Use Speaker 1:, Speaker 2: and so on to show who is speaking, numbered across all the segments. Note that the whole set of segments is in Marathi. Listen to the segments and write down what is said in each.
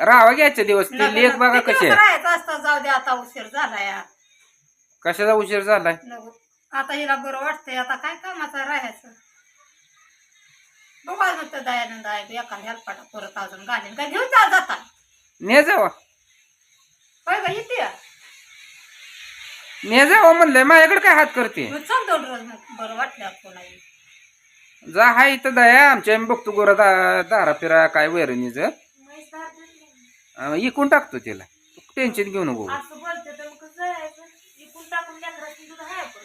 Speaker 1: राहावा घ्यायचे दिवस. ते लेख बघा
Speaker 2: राहायचं असतं जाऊ दे आता उशीर झाला या
Speaker 1: कशाचा उशीर झालाय?
Speaker 2: नको आता हिला बरं वाटतंय आता काय कामाचं राहायचं? बघा म्हणतं दयानंद आहे एखाद्या हेल्पाटा परत अजून घालीन. काय घेऊन जा जाता.
Speaker 1: ने जावा.
Speaker 2: होय का येते
Speaker 1: ने जावा म्हणलंय माझ्याकडे काय हात करते?
Speaker 2: मग चल दोन रोज मग बरं वाटलं कोणाही
Speaker 1: जा हा इथं दया आमच्या आम्ही बघतो गोरा दा दारा फिरा काय वैरणीच. इकून टाकतो तिला टेन्शन घेऊ नको
Speaker 3: असं बोलते तर मग कसं जायचं इकून टाकून लेकराची दूध आहे आपण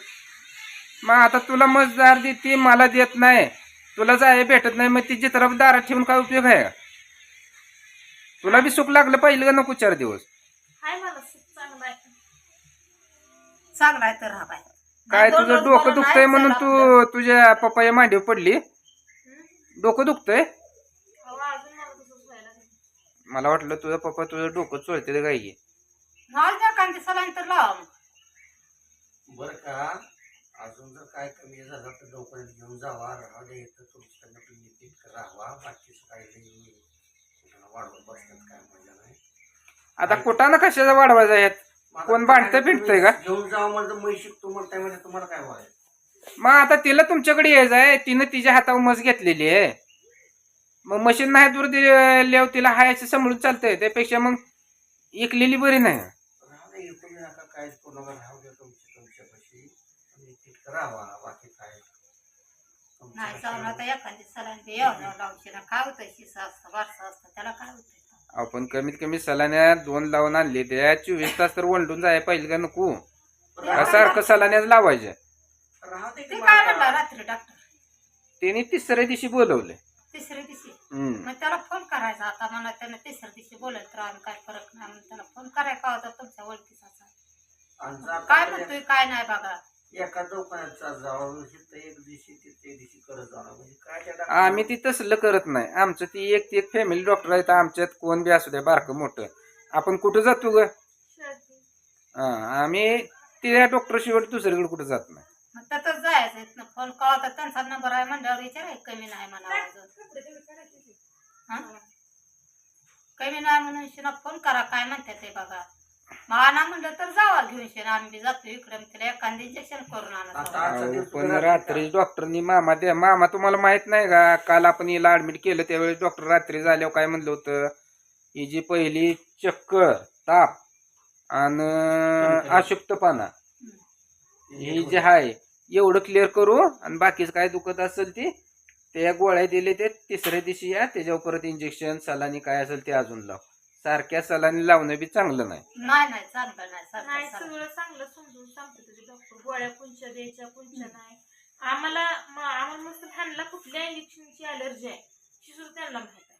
Speaker 1: मग आता तुला मजदार देते मला देत नाही. तुला जाय भेटत नाही मग ती चित्र दारात ठेवून काय उपयोग आहे? का तुला बी सुख लागलं पाहिजे का नको चार दिवस?
Speaker 3: हाय मला सुख चांगलं आहे.
Speaker 2: चांगला आहे तर हा बाय.
Speaker 1: काय
Speaker 2: दोन
Speaker 1: तुझं
Speaker 2: रोज
Speaker 1: डोकं दुखतंय
Speaker 2: नाही
Speaker 1: म्हणून तू तुझ्या पप्पाया मांडीवर पडली? डोकं दुखतंय
Speaker 3: अहो, अजून मला तसंच व्हायला लागलं.
Speaker 1: मला वाटलं तुझं पप्पा तुझं डोकं चोळते काय की
Speaker 2: माल द्या कांदी सलाईन तर लावा. मग.
Speaker 4: बर का? अजून जर काय कमी झालं तर लवकर घेऊन जावा. राहा दे तर तुमच्याकडनं तुम्ही नीट राहावा. बाकी नाही. कुणाला वाढवत बसतात काय मजा नाही.
Speaker 1: आता कुठानं कशाचा वाढवायचा
Speaker 4: मग आता
Speaker 1: कोण भांडतं फिरतंय का?
Speaker 4: घेऊन जावा म्हणलं मै शिकतो म्हणताय म्हणजे तुम्हाला काय व्हायचं
Speaker 1: मग आता तिला तुमच्याकडे यायचं आहे तिनं तिच्या हातावर मस घेतलेली आहे. मग मशीन नाही दूर दिल्यावर तिला हायचं सांभाळून चालतंय. त्यापेक्षा मग इकलेली बरी नाही.
Speaker 4: राहू दे तुम्ही नका काय कोणाला राहू द्या तुमच्या तुमच्यापाशी. तुम्ही नीट राहावा बाकी काय.
Speaker 2: नाही जाऊन
Speaker 4: तुमच्यापाशी-
Speaker 2: आता एखादी सलाईन ते येऊन लावशी ना काय होतं शिसा असतं बारसं असतं त्याला काय होतंय?
Speaker 1: आपण कमीत कमी सलान्या दोन लावून आणले त्या चोवीस तास तर वंडून जाय पाहिजे का नको? का सारखं सलान्याच लावायचे
Speaker 2: रात्री डॉक्टर?
Speaker 1: त्याने तिसऱ्या दिवशी बोलवले
Speaker 2: तिसऱ्या दिवशी. मग त्याला फोन करायचा. आता मला त्यानं तिसऱ्या दिवशी बोलत तर आम्ही काय फरक नाही. म्हणून त्याला फोन करायचा होता तुमच्या ओळखीचा काय म्हणतोय काय नाही बघा.
Speaker 4: एका दुकानाचा जावं तिथं एक दिवशी तिथे एक दिवशी करत जाणार म्हणजे काय त्या डॉक्टर-
Speaker 1: आम्ही ती तसलं करत नाही. आमचं ती एक ती एक फॅमिली डॉक्टर आहे तर आमच्यात कोण बी असू द्या बारकं मोठं. आपण कुठं जातो ग. हा, आम्ही त्या डॉक्टर शिवाय दुसरीकडे कुठं जात नाही.
Speaker 2: मग त्यातच जायचं फोन तर त्यांचा नंबर आहे म्हणल्यावर विचाराय कमी नाही म्हणा
Speaker 3: ते.
Speaker 2: हा? कमी नाही म्हणून शिना फोन करा काय म्हणते ते बघा. आणा म्हणलं तर जावा घेऊन शिना आम्ही बी जातो इकडे मग तिला एखादं इंजेक्शन करून
Speaker 4: आता
Speaker 2: आणा
Speaker 1: अहो, पण रात्री डॉक्टरनी मामा द्या मामा तुम्हाला माहीत नाही का काल आपण हिला ऍडमिट केलं त्यावेळेस डॉक्टर रात्री झाल्यावर काय म्हणलं होतं ही जी पहिली चक्कर ताप आणि अशुक्तपणा ही जी आहे एवढं क्लिअर करू आणि बाकीचं काय दुखत असेल ते त्या गोळ्या दिले ते तिसऱ्या दिवशी या त्याच्यावर परत इंजेक्शन सलानी काय असेल ते अजून लाव. सारख्या सलानी लावणं बी चांगलं नाही.
Speaker 2: नाही नाही चांगलं नाही सारखं
Speaker 3: नाही
Speaker 2: चांगलं.
Speaker 3: सगळं चांगलं समजून सांगते तुझे डॉक्टर गोळ्या कोणच्या द्यायच्या कोणच्या नाही. आम्हाला म- आम्हाला मस्त ह्यांना कुठल्या इंजेक्शनची अलर्जी आहे? ती सुद्धा त्यांना माहीत आहे.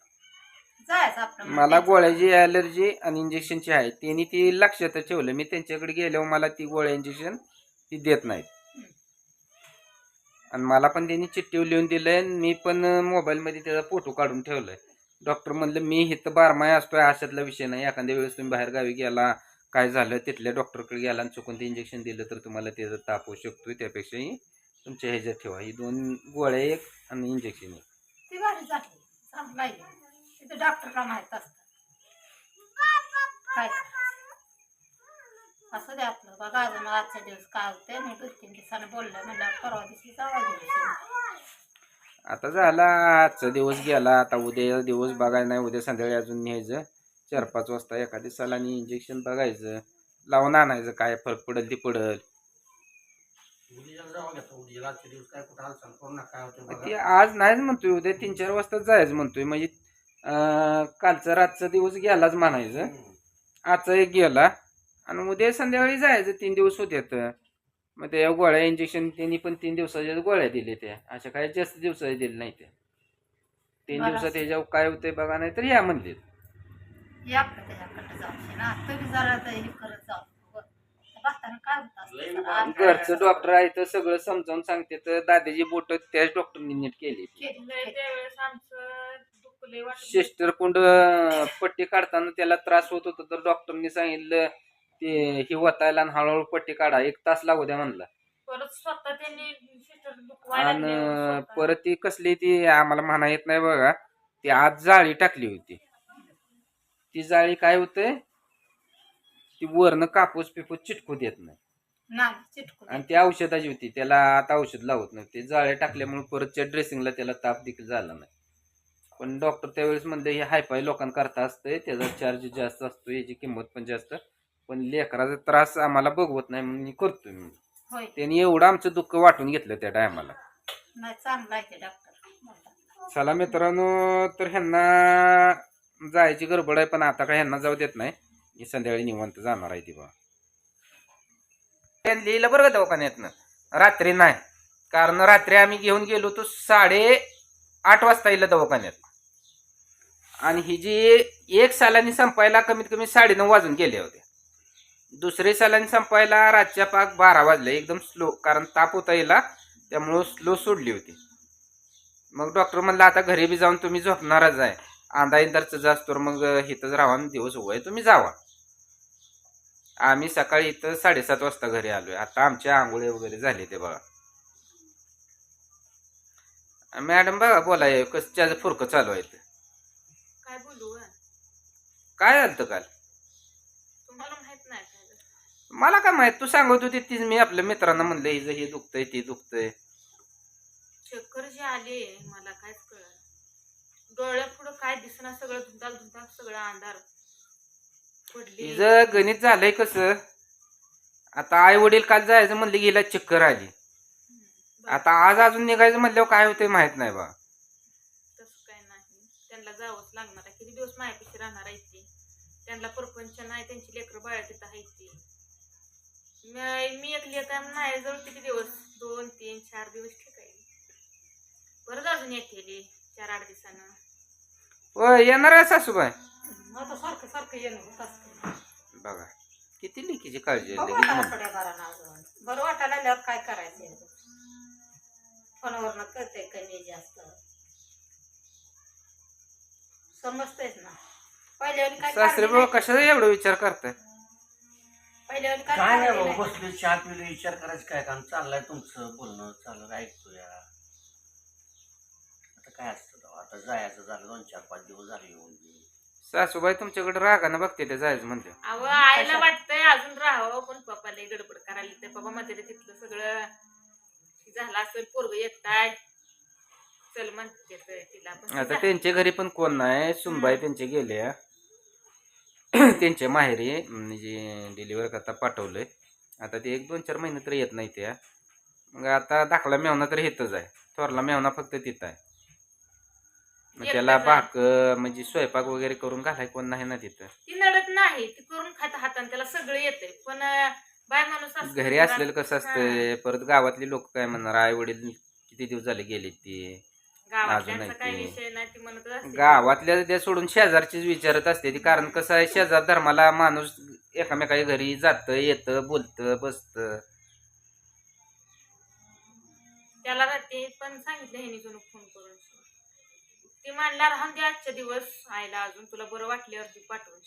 Speaker 2: जायचं आपलं मग.
Speaker 1: मला. गोळ्याची अलर्जी आणि इंजेक्शनची आहे. त्यांनी ती लक्षात ठेवलं. मी त्यांच्याकडे गेल्यावर मला ती गोळ्या इंजेक्शन ती देत नाहीत. आणि मला पण त्यांनी चिठ्ठी लिहून दिलंय आणि मी पण मोबाईलमध्ये त्याचा फोटो काढून ठेवलाय. डॉक्टर म्हणलं मी इथं बारमाय असतोय अशातला विषय नाही. एखाद्या वेळेस तुम्ही बाहेर गावी गेला काय झालं तिथल्या डॉक्टरकडे गेला आणि चुकून ते इंजेक्शन दिलं तर तुम्हाला त्याचा ताप होऊ शकतो त्यापेक्षाही तुमच्या ह्याच्यात ठेवा. ही दोन गोळ्या एक आणि इंजेक्शन एक.
Speaker 2: ती भारी झाली. माहीत काय? असं दे आपलं. बघा अजून आजच्या दिवस काय होतंय मी दोन तीन दिवसानं बोललं म्हणलं परवा दिवशी जावा घेऊन
Speaker 1: आता झाला आजचा दिवस गेला. आता उद्या दिवस बघायला नाही उद्या संध्याकाळी अजून न्यायचं. चार पाच वाजता एखाद्या सलानी इंजेक्शन बघायचं. लावून आणायचं काय फरक पडेल ती पडेल.
Speaker 4: उद्याला जावं घेतो उद्याला आजच्या दिवस काय कुठं हालचाल करू नका काय होतं
Speaker 1: ती
Speaker 4: बघा.
Speaker 1: आज नाहीच म्हणतोय उद्या तीन चार वाजता जायचं म्हणतोय. म्हणजे अं, कालचा रातचा दिवस गेलाच म्हणायचं.
Speaker 4: हम्म.
Speaker 1: आजचा एक गेला. आणि उद्या संध्याकाळी जायचं तीन दिवस होत्यात मग त्या गोळ्या इंजेक्शन त्यांनी पण तीन दिवसाच्या गोळ्या दिल्या त्या. अशा काही जास्त दिवसाच्या दिल्या नाही त्या तीन. दिवसात याच्यावर काय होतंय बघा नाही तर या म्हणले
Speaker 2: या आपलं त्याच्याकडे जाऊ ना तुम्ही जरा तर हे करत जाऊ. बघताना काय होत
Speaker 4: लई
Speaker 2: असतं
Speaker 4: बारीक
Speaker 2: आम्ही-
Speaker 1: घरचं डॉक्टर आहे तर सगळं समजावून सांगते. तर दादाची बोट त्याच डॉक्टरनी नीट केली. सिस्टर कुंड पट्टी काढताना त्याला त्रास होत होता तर डॉक्टरनी सांगितलं ते ही वतायला आणि हळूहळू पट्टी काढा. एक तास लागू द्या म्हणला.
Speaker 3: परत स्वतः त्यांनी सिस्टर दुखवायला लागले
Speaker 1: आणि
Speaker 3: स्वतः.
Speaker 1: परत ती कसली ती आम्हाला म्हणा येत नाही बघा. ती आज जाळी टाकली होती. ती जाळी काय होतंय? ती वरनं कापूस पिपूस चिटकू देत नाही.
Speaker 2: नाही चिटकून
Speaker 1: आणि ती औषधाची होती. त्याला आता औषध लावत नव्हते जाळे टाकल्यामुळे परतच्या ड्रेसिंगला त्याला ताप देखील झाला नाही. पण डॉक्टर त्यावेळेस म्हणले हे हायफाय लोकांकरता असतंय. त्याचा चार्ज जास्त असतो. याची किंमत पण जास्त. पण लेकराचा त्रास आम्हाला बघवत नाही म्हणून मी करतोय मी
Speaker 2: होय.
Speaker 1: त्यांनी एवढं आमचं दुःख वाटून घेतलं त्या टायमाला.
Speaker 2: नाही चांगला आहे ते डॉक्टर
Speaker 1: चला मित्रांनो तर ह्यांना जायची गडबड आहे पण आता काय ह्यांना जाऊ देत नाही. मी संध्याकाळी निवांत जाणार आहे ती बा त्यांनी लिहिलं बरं का दवाखान्यातनं? रात्री नाही. कारण रात्री आम्ही घेऊन गेलो तो साडे आठ वाजता येईल दवाखान्यात. आणि ही जी एक सालानी संपायला कमीत कमी साडेनऊ वाजून गेले होते. दुसरे सालानी संपायला रातच्या पाक बारा वाजले. एकदम स्लो कारण ताप होता येला त्यामुळं स्लो सोडली होती. मग डॉक्टर म्हणलं आता घरी बी जाऊन तुम्ही झोपणारच आहे. आंधा इंदारचं जास्त मग इथंच राहा दिवस उभं तुम्ही जावा. आम्ही सकाळी इथं साडेसात वाजता घरी आलोय. आता आमच्या आंघोळे वगैरे झाले ते बघा. मॅडम बघा बोला कसं फुरकं चालू आहे ते.
Speaker 3: काय बोलू?
Speaker 1: काय झालं काल
Speaker 3: तुम्हाला माहीत नाही काय झालं.
Speaker 1: मला काय माहीत तू सांगत होती तीच मी आपल्या मित्रांना म्हणलं हिचं हे दुखतंय ते दुखतंय.
Speaker 3: चक्कर जे आले मला कायच कळलं डोळ्या पुढं काय दिसणार सगळं सगळं अंधार पडली.
Speaker 1: हिचं गणित झालंय कसं आता आई वडील काल जायचं म्हणले गेला चक्कर आली. आता आज अजून निघायचं म्हणल्यावर काय होतंय माहीत नाही बा.
Speaker 3: तसं काय नाही. त्यांना जावंच लागणार आहे. किती दिवस मायापाशी राहणार आहे ते? त्यांना परपंच नाही त्यांची लेकरं बाळा तिथं आहेत ती. मी मी एक लेकर नाही जवळ किती दिवस? दोन तीन चार दिवस ठीक आहे. परत अजून येते चार आठ दिवसानं.
Speaker 1: हो येणार आहे सासूबाई.
Speaker 2: आता सारखं सारखं येणं होत असतं.
Speaker 1: बघा किती लेकीची काळजी आहे
Speaker 2: बघू
Speaker 1: लगेच
Speaker 2: आता
Speaker 1: म्हणून.
Speaker 2: आठवड्या भरानं अजून. बरं वाटायला लागल्यावर काय करायचं? फोनवरनं कळतंय कमी जास्त? समजतेच ना. काय
Speaker 1: सासरे
Speaker 2: काळजी
Speaker 1: बाबा
Speaker 2: नाही.
Speaker 1: कशाचा एवढा विचार करताय?
Speaker 2: काय
Speaker 4: नाही बाबा. बसले चहा पिले विचार करायचं काय काम चाललंय तुमचं बोलणं चाललं ऐकतोय. आता काय असतं तेव्हा? आता जायचं झालं दोन चार पाच दिवस झाले येऊन
Speaker 1: सासूबाई तुमच्याकडे रागानं बघते ते जायचं म्हणते
Speaker 3: अव आईला वाटतंय अजून राहावं पण पप्पाला गडबड करायला ते पप्पा मध्ये तिथलं सगळं झालं असेल पोरग एकटाय. चल म्हणते तिला पण
Speaker 1: आता. त्यांच्या घरी पण कोण नाही सुनबाई त्यांचे गेले त्यांच्या माहेरी म्हणजे डिलिव्हर करता पाठवलंय. आता ते एक दोन चार महिने तर येत नाही त्या मग आता दाखला मेवना तर येतच आहे. थोरला मेवना फक्त तिथं आहे. मग त्याला
Speaker 3: आहे.
Speaker 1: भाक म्हणजे स्वयंपाक वगैरे करून घालाय कोण नाही ना तिथं.
Speaker 3: ती नडत नाही ती करून खात हाताने त्याला सगळं येते पण बाय माणूस असतो
Speaker 1: घरी. असलेलं कसं असतंय? परत गावातली लोक काय म्हणणार? आई वडील किती दिवस झाले गेले ते?
Speaker 3: गावातल्यांचा
Speaker 1: अजून ते.
Speaker 3: विषय नाही ती म्हणत असते.
Speaker 1: गावातल्या त्या सोडून शेजारचीच विचारत असते ती कारण कसं आहे शेजार धर्माला माणूस एकामेकाच्या घरी जात येतं बोलतं बसतं
Speaker 3: त्याला रात्री पण सांगितलं ह्यानी जणू फोन करून ती म्हणला राहून दे आजच्या दिवस आईला अजून तुला बरं वाटल्यावर ती पाठवून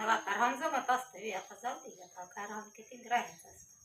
Speaker 2: आता राहून जमत असतं बी. आता जाऊ दे आता काय राहून किती राहायचं असतं